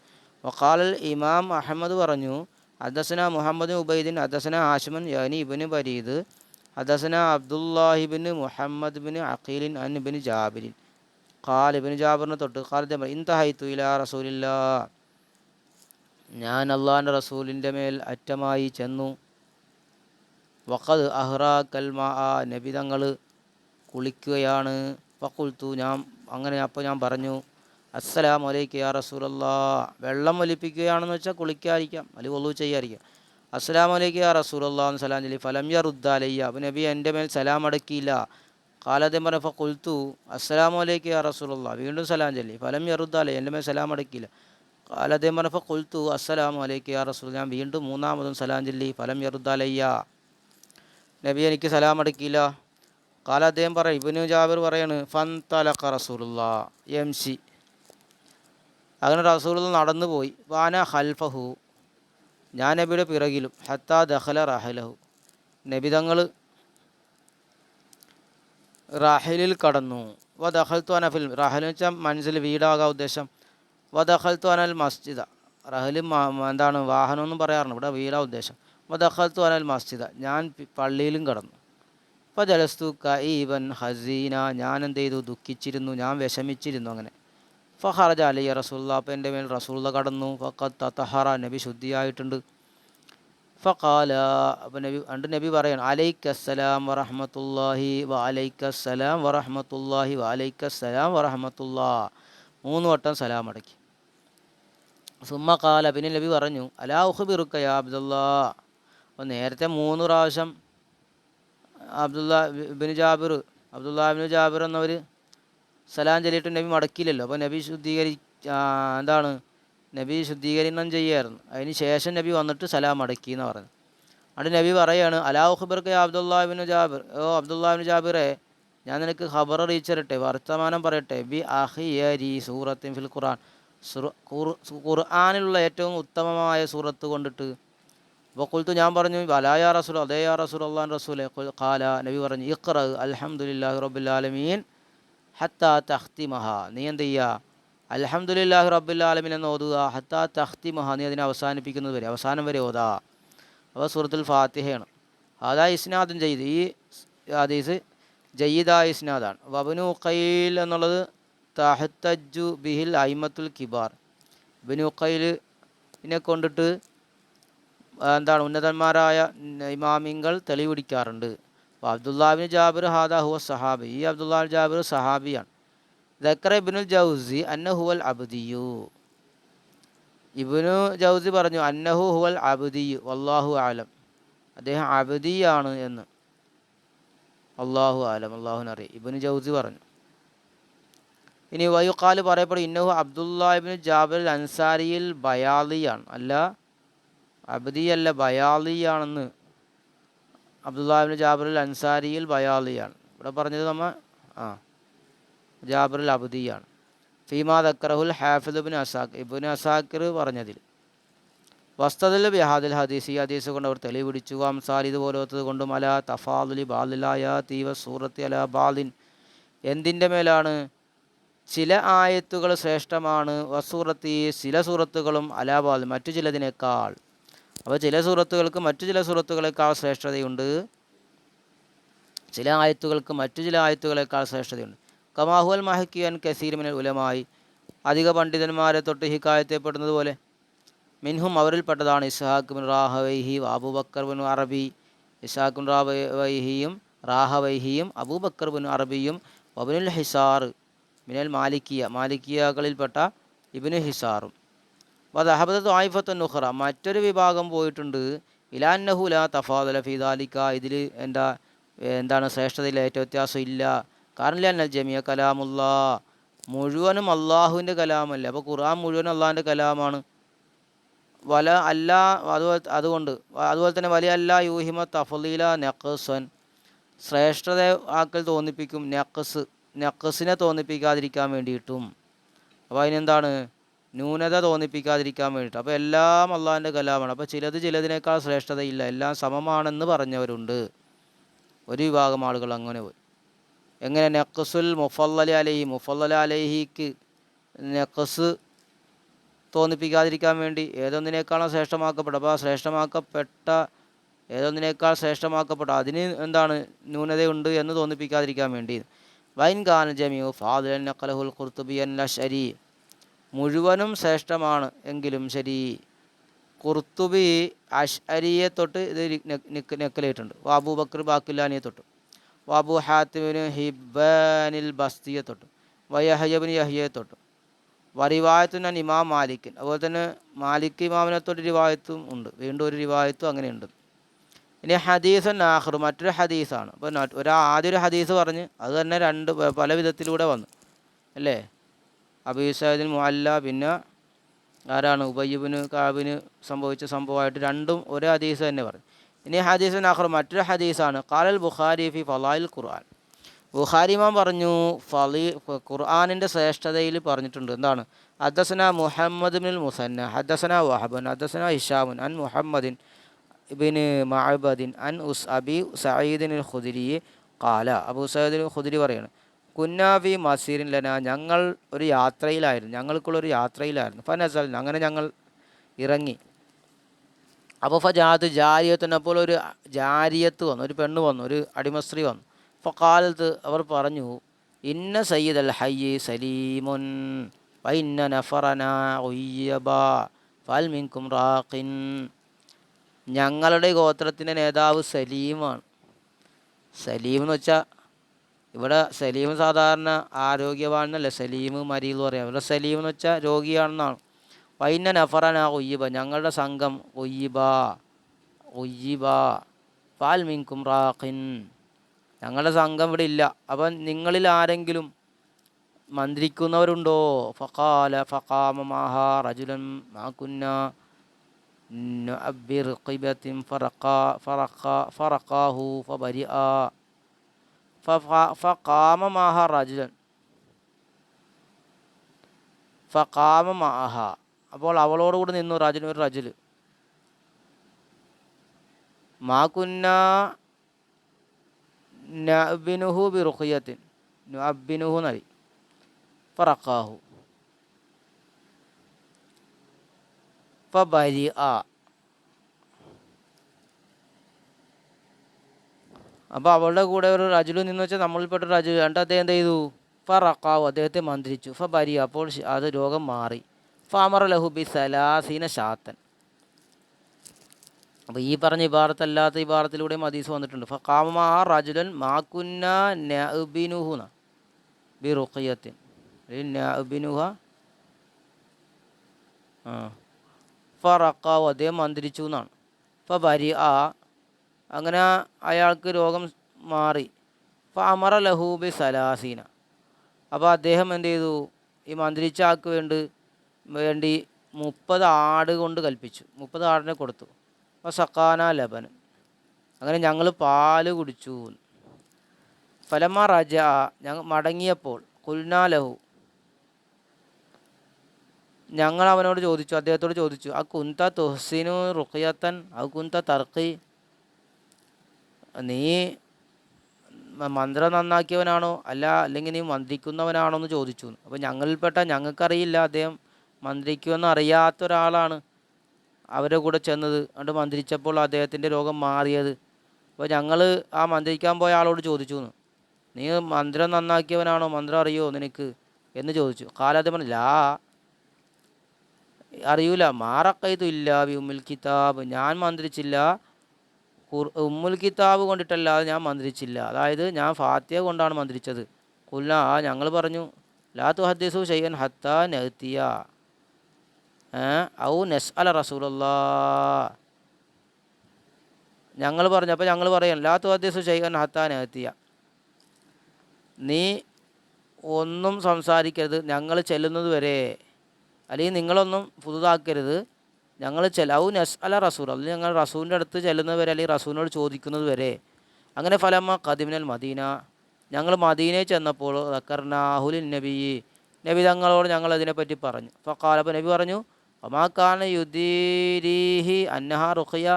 വക്കാലൽ ഇമാം അഹമ്മദ് പറഞ്ഞു അദസന മുഹമ്മദ് ഉബൈദിൻ അദസന ആശമൻ യാനി ഇബിന് ബരീദ് അദസന അബ്ദുല്ലാഹിബിന് മുഹമ്മദ് ബിൻ അഖീലിൻ അൻ ബിൻ ജാബിരിൻ. ഖാൽ ഇബിൻ ജാബിറിനെ തൊട്ട് ഖാലിദ് ഇൻതഹൈത്തു ഇലാ റസൂലില്ലാ ഞാൻ അള്ളാഹിന്റെ റസൂലിന്റെ മേൽ അറ്റമായി ചെന്നു. വഖദ് അഹ്റാ കൽമാ നബി തങ്ങൾ കുളിക്കുകയാണ്. ഫക്കുൽത്തു ഞാൻ അങ്ങനെ അപ്പോൾ ഞാൻ പറഞ്ഞു അസ്സലാം വലൈക്ക് യാ റസൂലല്ലാ. വെള്ളം ഒലിപ്പിക്കുകയാണെന്ന് വെച്ചാൽ കുളിക്കാതിരിക്കാം അല്ലെങ്കിൽ ഒള്ളു ചെയ്യാതിരിക്കാം. അസ്സലാം വലൈക്ക് യാ റസൂലല്ലാ എന്ന് സലാം ചൊല്ലി ഫലം യാ റുദ്ദാലയ്യ അപ്പോൾ നബി എന്റെ മേൽ സലാം അടക്കിയില്ല. കാലത്തെ പറഞ്ഞ കൊൽത്തു അസ്സലാം വലൈക്ക് യാ റസൂലല്ലാ. വീണ്ടും സലാം ചൊല്ലി ഫലം യാ റുദ്ദാലയ്യ എന്റെ മേൽ സലാം അടക്കിയില്ല. കാലത്തെ പറഞ്ഞ കൊൽത്തു അസ്സലാം വലൈക്ക് യാ റസൂൽ ഞാൻ വീണ്ടും മൂന്നാമതും സലാം ചൊല്ലി ഫലം യാ റുദ്ദാലയ്യ നബി എനിക്ക് സലാം അടക്കിയില്ല. കാല അദ്ദേഹം പറയും ഇബിനു ജാബിർ പറയാണ് ഫൻ തലക്ക റസൂലുള്ള എം സി. അങ്ങനെ റസൂലുള്ള നടന്നു പോയി. വാന ഹൽഫഹു ഞാൻ നബിയുടെ പിറകിലും ഹത്താ ദഹല റഹലഹു നബി തങ്ങൾ റാഹിലിൽ കടന്നു. വ ദഹൽത്തു അനഫിൽ റഹൽ എന്ന് വെച്ചാൽ മനസ്സിൽ വീടാകാൻ ഉദ്ദേശം. വ ദഹൽത്തു അനൽ മസ്ജിദ റഹൽ എന്താണ് വാഹനം വാഹനമൊന്നും പറയാറുണ്ട്. ഇവിടെ വീടാ ഉദ്ദേശം. വ ദഹൽത്തു അനൽ മസ്ജിദ ഞാൻ പള്ളിയിലും കടന്നു. അപ്പോൾ കൈവൻ ഹസീന. ഞാൻ എന്ത് ചെയ്തു ദുഃഖിച്ചിരുന്നു. ഞാൻ വിഷമിച്ചിരുന്നു അങ്ങനെ. ഫഹറജ അലിയ റസൂല്ല അപ്പം എന്റെ മേൽ റസൂള്ള കടന്നു. ഫക്കത്ത് തത്തഹറ നബി ശുദ്ധിയായിട്ടുണ്ട്. ഫഖാല. അപ്പം നബി അണ്ട് നബി പറയണം. അലൈക്കസ്സലാം വറഹമത്തല്ലാഹി വ അലൈക്കസ്സലാം വറഹമത്തല്ലാഹി വ അലൈക്കസ്സലാം വറഹമത്തുല്ലാ മൂന്ന് വട്ടം സലാം അടക്കി. സുമ്മ കാല പിന്നെ നബി പറഞ്ഞു അലാ ഉഖ്ബിറുക്ക അബ്ദുള്ള അപ്പോൾ നേരത്തെ മൂന്ന് പ്രാവശ്യം Abdullah bin Jabir Abdullah bin Jabir എന്നവർ സലാം ചൊല്ലിയിട്ട് നബി മടക്കിയില്ലല്ലോ. അപ്പോൾ നബി ശുദ്ധീകരി എന്താണ്? നബി ശുദ്ധീകരണം ചെയ്യായിരുന്നു. അതിന് ശേഷം നബി വന്നിട്ട് സലാം മടക്കി എന്ന് പറഞ്ഞു അവിടെ നബി പറയാണ് അലാ ഖബർക്ക് അബ്ദുല്ലാബിൻ ജാബിർ? ഓ അബ്ദുല്ലാബിൻ ജാബിറെ ഞാൻ നിനക്ക് ഖബർ അറിയിച്ചിരട്ടെ വർത്തമാനം പറയട്ടെ. ബി അഹിയരി സൂറത്തിൻ ഫിൽ ഖുർആൻ. ഖുർആാനിലുള്ള ഏറ്റവും ഉത്തമമായ സൂറത്ത് കൊണ്ടിട്ട് അപ്പോൾ കുൽത്തു ഞാൻ പറഞ്ഞു വലായ റസൂൽ അതേ യാ റസൂൽ അള്ളാൻ റസൂലെ കാല നബി പറഞ്ഞു ഇഖ്റ അൽഹംദുലില്ലാഹി റബുല്ലാലമീൻ ഹത്താ തഖ്തിമഹ. നീ എന്ത് ചെയ്യുക അൽഹംദുലില്ലാഹി റബുല്ലാലമീൻ എന്ന് ഓതുക. ഹത്താ തഖ്തിമഹ നീ അതിനെ അവസാനിപ്പിക്കുന്നത് വരെ അവസാനം വരെ ഓതാ. അപ്പോൾ സൂറത്തുൽ ഫാത്തിഹയാണ്. അതാ ഇസ്നാദും ചെയ്ത് ഈ ഹദീസ് ജയ്യിദാ ഇസ്നാദാണ്. വബനു ഖൈൽ എന്നുള്ളത് തഹത്തജു ബിഹിൽ അയിമത്തുൽ കിബാർ. ബനു ഖൈലിനെ കൊണ്ടിട്ട് എന്താണ് ഉന്നതന്മാരായ ഇമാമിങ്ങൾ തെളിവിടിക്കാറുണ്ട്. അപ്പോൾ അബ്ദുല്ലാബിൻ ജാബിർ ഹാദാ ഹുവ സഹാബി. ഈ അബ്ദുല്ലാ ജാബിർ സഹാബിയാണ്. ദക്കറ ഇബിനുൽ ജൗസി അന്ന ഹുവൽ അബ്ദിയു. ഇബിനു ജൗസി പറഞ്ഞു അന്നഹു ഹുവൽ അബ്ദിയു അള്ളാഹു ആലം. അദ്ദേഹം അബ്ദിയാണ് എന്ന്. അള്ളാഹു ആലം അറിയ. ഇബിന് ജൗസി പറഞ്ഞു. ഇനി വയുക്കാൽ പറയപ്പെടും ഇന്നഹു അബ്ദുല്ലാ ഇബിന് ജാബിർ അൻസാരിയിൽ ബയാലിയാണ്. അല്ല അബ്ദിയല്ല ബയാലിയാണെന്ന് അബ്ദുല്ലാബിന് ജാബിറുൽ അൻസാരിയിൽ ബയാലിയാണ്. ഇവിടെ പറഞ്ഞത് നമ്മൾ ആ ജാബിറുൽ അബദിയാണ് ഫീമാ ദക്കറഹുൽ ഹാഫിദ് ഇബിൻ അസാഖ്. ഇബിൻ അസാക്കിർ പറഞ്ഞതിൽ. വസ്തതിൽ ബിഹാദിൽ ഹദീസ്. ഈ ഹദീസ് കൊണ്ട് അവർ തെളിവ് പിടിച്ചു. ഇതുപോലത്തത് കൊണ്ടും അല തഫാദുലി ബാലിലായ തീവ സൂറത്തി അല ബാലിൻ. എന്തിന്റെ മേലാണ്? ചില ആയത്തുകൾ ശ്രേഷ്ഠമാണ്. വസൂറത്തി ചില സൂറത്തുകളും അലാബാൽ മറ്റു ചിലതിനേക്കാൾ അപ്പോൾ ചില സൂറത്തുകൾക്ക് മറ്റു ചില സൂറത്തുകളേക്കാൾ ശ്രേഷ്ഠതയുണ്ട്. ചില ആയത്തുകൾക്ക് മറ്റു ചില ആയത്തുകളേക്കാൾ ശ്രേഷ്ഠതയുണ്ട്. കമാഹുൽ മഹക്കിയൻ കസീർമിനൽ ഉലമായി. അധിക പണ്ഡിതന്മാരെ തൊട്ട് ഹിക്കായത്തെപ്പെടുന്നത് പോലെ. മിൻഹും അവരിൽപ്പെട്ടതാണ് Ishaq bin Rahawaih Abu Bakr bin Arabi Ishaq bin റാഹവൈഹിയും റാഹവൈഹിയും അബൂബക്കർ ബിൻ അറബിയും വബിനുൽ ഹിസാർ മിനൽ മാലിക്കിയ മാലിക്കിയകളിൽപ്പെട്ട ഇബിനു ഹിസാറും. വദഹബത്ത് ആയിഫത്ത് നുഹറ മറ്റൊരു വിഭാഗം പോയിട്ടുണ്ട്. ഇലാന്നഹു ലാ തഫാദല ഫിദാലിക്ക ഇതിൽ എന്താ എന്താണ് ശ്രേഷ്ഠതയിൽ ഏറ്റവും വ്യത്യാസം ഇല്ല. കാരണം അല്ല ജമിയ കലാമുള്ള മുഴുവനും അള്ളാഹുവിന്റെ കലാമല്ല. അപ്പോൾ ഖുർആൻ മുഴുവൻ അള്ളാഹിന്റെ കലാമാണ്. വല അല്ല അതുപോലെ അതുകൊണ്ട് അതുപോലെ തന്നെ വലിയ അല്ല യൂഹിമ തഫലീല നഖസൻ. ശ്രേഷ്ഠത ആക്കൽ തോന്നിപ്പിക്കും നഖസ് നഖസിനെ തോന്നിപ്പിക്കാതിരിക്കാൻ വേണ്ടിയിട്ടും. അപ്പോൾ അതിനെന്താണ്? ന്യൂനത തോന്നിപ്പിക്കാതിരിക്കാൻ വേണ്ടിയിട്ട്. അപ്പോൾ എല്ലാം അള്ളാഹിന്റെ കലാമാണ്. അപ്പോൾ ചിലത് ചിലതിനേക്കാൾ ശ്രേഷ്ഠതയില്ല. എല്ലാം സമമാണെന്ന് പറഞ്ഞവരുണ്ട്. ഒരു വിഭാഗം ആളുകൾ അങ്ങനെ പോയി. എങ്ങനെ നെക്കസുൽ മുഫല്ലല അലഹി മുഫല്ലല അലഹിക്ക് നെക്കസ് തോന്നിപ്പിക്കാതിരിക്കാൻ വേണ്ടി ഏതൊന്നിനേക്കാളും ശ്രേഷ്ഠമാക്കപ്പെട്ട അപ്പോൾ ശ്രേഷ്ഠമാക്കപ്പെട്ട ഏതൊന്നിനേക്കാൾ ശ്രേഷ്ഠമാക്കപ്പെട്ട അതിന് എന്താണ് ന്യൂനതയുണ്ട് എന്ന് തോന്നിപ്പിക്കാതിരിക്കാൻ വേണ്ടി. വൈൻ ഖാൻ ജമിയു ഫാദുൽ നഖലഹുൽ ഖുർത്തുബിയൻ ലഷരി മുഴുവനും ശ്രേഷ്ഠമാണ് എങ്കിലും ശരി. കുർത്തുബി അഷ്അരിയെ തൊട്ട് ഇത് നെക്കലേറ്റുണ്ട്. വാബു ബക്കർ ബാക്കില്ലാനിയെ തൊട്ട്. വാബു ഹാത്തിബിന് ഹിബാനിൽ ബസ്തിയെ തൊട്ട്. വയഹയബിന് യഹിയെ തൊട്ട്. വറിവായത്തുന ഇമാം മാലിക്കൻ. അതുപോലെ തന്നെ മാലിക് ഇമാമിനെ തൊട്ട് റിവായത്തും ഉണ്ട്. വീണ്ടും ഒരു റിവായത്തും അങ്ങനെയുണ്ട്. ഇനി ഹദീസ് നാഹ്റു മറ്റൊരു ഹദീസാണ്. അപ്പോൾ ഒരു ആദ്യ ഒരു ഹദീസ് പറഞ്ഞ് അത് തന്നെ രണ്ട് പല വിധത്തിലൂടെ വന്നു. അല്ലേ? അബീസൈദിൻ മുഅല്ല പിന്നെ ആരാണ്? ഉബയ്യബിന് കാബിന് സംഭവിച്ച സംഭവമായിട്ട് രണ്ടും ഒരേ ഹദീസ് തന്നെ പറഞ്ഞു ഇനി ഹദീസൻ ആഹ്ർ മറ്റൊരു ഹദീസാണ്. കാലൽ ബുഖാരി ഫി ഫലായിൽ ഖുർആൻ. ബുഖാരിമാൻ പറഞ്ഞു ഫലി ഖുർആാനിന്റെ ശ്രേഷ്ഠതയിൽ പറഞ്ഞിട്ടുണ്ട്. എന്താണ്? ഹദ്ദസന മുഹമ്മദ് ബിൻ മുസന്ന ഹദ്ദസന വഹബൻ ഹദ്ദസന ഹിഷാമുൻ അൻ മുഹമ്മദിൻ ബിൻ മഅബദിൻ അൻ ഉസ് അബി സയ്യിദിൻ ഖുദിരി കാല അബു സയ്യിദിൻ ഖുദിരി പറയാണ്. കുന്നാഫി മസീരിൻ ലന ഞങ്ങൾ ഒരു യാത്രയിലായിരുന്നു ഞങ്ങൾക്കുള്ളൊരു യാത്രയിലായിരുന്നു. ഫനസൽ അങ്ങനെ ഞങ്ങൾ ഇറങ്ങി. അപ്പോൾ ഫജാത്ത് ജാരിയത്തിനപ്പോൾ ഒരു ജാരിയത്ത് വന്നു ഒരു പെണ്ണ് വന്നു ഒരു അടിമസ്ത്രീ വന്നു. അപ്പോൾ കാലത്ത് അവർ പറഞ്ഞു ഇന്ന സയ്യിദ് അൽ ഹയ്യ് സലീമുൻ വൈന്ന നഫറന ഒയ്യബ ഫൽ മിൻകും റാഖിൻ. ഞങ്ങളുടെ ഗോത്രത്തിന്റെ നേതാവ് സലീമാണ്. സലീം എന്ന് വെച്ചാൽ ഇവിടെ സലീം സാധാരണ ആരോഗ്യവാനെന്നല്ല സലീം മരി എന്ന് പറയാം. ഇവിടെ സലീം എന്ന് വെച്ചാൽ രോഗിയാണെന്നാണ്. വൈന്ന നഫറന ഒയ്യബ. ഞങ്ങളുടെ സംഘം ഒയ്യബ. ഒയ്യബ. പാൽ മിങ്കും റാഖിൻ. ഞങ്ങളുടെ സംഘം ഇവിടെ ഇല്ല. അപ്പം നിങ്ങളിൽ ആരെങ്കിലും മന്ത്രിക്കുന്നവരുണ്ടോ? ഫക്കാല ഫക്കാമ മാഹ റജുലൻ മാക്കുന്ന ബിർഖിബത്തിൻ ഫറഖ ഫറഖ ഫറഖാഹു ഫബരിഅ ഫഖാമ മാഹ റജുലൻ ഫഖാമ മാഹ അപ്പോൾ അവളോടുകൂടി നിന്നു റജുൽ ഒരു റജുൽ മാക്കുന്ന നഅബിനുഹു ബി റുഖിയത്തിൻ നുഅബിനുഹു നബി ഫറഖാഹു. ഫബരി ആ അപ്പോൾ അവളുടെ കൂടെ ഒരു റജുലു നിന്ന് വെച്ചാൽ നമ്മളിൽപ്പെട്ട റജു രണ്ട് അദ്ദേഹം എന്ത് ചെയ്തു? ഫറഖാവു അദ്ദേഹത്തെ മന്ത്രിച്ചു. ഫ ഫബരി അപ്പോൾ അത് രോഗം മാറി. ഫാമർ ലഹുബി സലാസീന ശാത്തൻ. അപ്പോൾ ഈ പറഞ്ഞ ഇബാറത്തല്ലാത്ത ഇബാറത്തിലൂടെയും ഹദീസ് വന്നിട്ടുണ്ട്. ഫഖാമ റജുലൻ മാക്കുന്ന നഅബിനുഹുന ബി റുഖിയത്തിൻ. നഅബിനുഹ. ആ. ഫറക്കാവ് അദ്ദേഹം മന്ത്രിച്ചു എന്നാണ്. അപ്പോൾ ബരി ആ അങ്ങനെ അയാൾക്ക് രോഗം മാറി. അപ്പോൾ അമറ ലഹൂബി സലാസീന. അപ്പോൾ അദ്ദേഹം എന്ത് ചെയ്തു? ഈ മന്ത്രിച്ച ആൾക്ക് വേണ്ടി വേണ്ടി മുപ്പത് ആട് കൊണ്ട് കൽപ്പിച്ചു. മുപ്പത് ആടിനെ കൊടുത്തു. അപ്പോൾ സക്കാന ലബനൻ അങ്ങനെ ഞങ്ങൾ പാൽ കുടിച്ചു. ഫലമ റജ ഞങ്ങൾ മടങ്ങിയപ്പോൾ കുൽനാലഹു ഞങ്ങൾ അവനോട് ചോദിച്ചു അദ്ദേഹത്തോട് ചോദിച്ചു ആ കുന്ത തുഹസിനു റുഖിയത്തൻ? ആ കുന്ത തർക്കി നീ മന്ത്രം നന്നാക്കിയവനാണോ? അല്ല അല്ലെങ്കിൽ നീ മന്ത്രിക്കുന്നവനാണോ എന്ന് ചോദിച്ചു. അപ്പോൾ ഞങ്ങളിൽപ്പെട്ട ഞങ്ങൾക്കറിയില്ല അദ്ദേഹം മന്ത്രിക്കുമെന്ന് അറിയാത്ത ഒരാളാണ് അവരുടെ കൂടെ ചെന്നത്. അതുകൊണ്ട് മന്ത്രിച്ചപ്പോൾ അദ്ദേഹത്തിന്റെ രോഗം മാറിയത്. അപ്പോൾ ഞങ്ങൾ ആ മന്ത്രിക്കാൻ പോയ ആളോട് ചോദിച്ചു. നീ മന്ത്രം നന്നാക്കിയവനാണോ? മന്ത്രം അറിയോ നിനക്ക്? എന്ന് ചോദിച്ചു. കാലാദ്ദേഹം ലാ അറിയൂല. മാറക്കൈതു ഇല്ല വിമിൽ കിതാബ്. ഞാൻ മന്ത്രിച്ചില്ല. ഉമ്മുൽ കിതാബ് കൊണ്ടിട്ടല്ലാതെ ഞാൻ മന്ത്രിച്ചില്ല. അതായത് ഞാൻ ഫാത്തിയ കൊണ്ടാണ് മന്ത്രിച്ചത്. കുല്ല ഞങ്ങൾ പറഞ്ഞു ലാ ഹദ്ദീസു ഷെയ്യൻ ഹത്ത നെഹത്തിയ ഔ നെസ് അല റസൂലല്ലാ. ഞങ്ങൾ പറഞ്ഞു അപ്പോൾ ഞങ്ങൾ പറയാം ലാ ഹദ്ദീസു ഷെയ്യൻ ഹത്ത നെഹത്തിയ നീ ഒന്നും സംസാരിക്കരുത് ഞങ്ങൾ ചെല്ലുന്നത് വരെ. അല്ലെങ്കിൽ നിങ്ങളൊന്നും പുതുതാക്കരുത്. ഞങ്ങൾ ചെലവ് നസ് അല റസൂൽ അല്ലെങ്കിൽ ഞങ്ങൾ റസൂലിന്റെ അടുത്ത് ചെല്ലുന്നവരെ അല്ലെങ്കിൽ റസൂലിനോട് ചോദിക്കുന്നത് വരെ അങ്ങനെ ഫലമ്മ കദിമിനൽ മദീന. ഞങ്ങൾ മദീനയിൽ ചെന്നപ്പോൾ ദക്കർനാഹുലിൻ നബി നബി തങ്ങളോട് ഞങ്ങൾ അതിനെപ്പറ്റി പറഞ്ഞു. അപ്പോൾ കാലപ്പോൾ നബി പറഞ്ഞു ഒമാക്കാന യുദ്ധീരീഹി അന്നഹ റുഖിയ.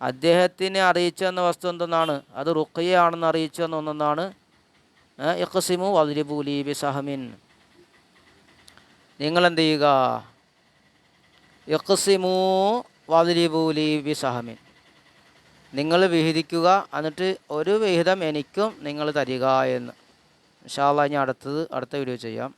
അദ്ദേഹത്തിനെ അറിയിച്ചെന്ന വസ്തു എന്തെന്നാണ്? അത് റുഖിയാണെന്ന് അറിയിച്ചെന്ന ഒന്നെന്നാണ് ഇഖസിമു വദ്രിബൂലി ബി സഹമിൻ നിങ്ങൾ എന്ത് ചെയ്യുക? യക്സിമു വദ്രിബൂലി ബി സഹമിൻ നിങ്ങൾ വിഹിതിക്കുക എന്നിട്ട് ഒരു വിഹിതം എനിക്കും നിങ്ങൾ തരിക എന്ന്. ഇൻഷാല്ല ഇനി അടുത്തത് അടുത്ത വീഡിയോ ചെയ്യാം.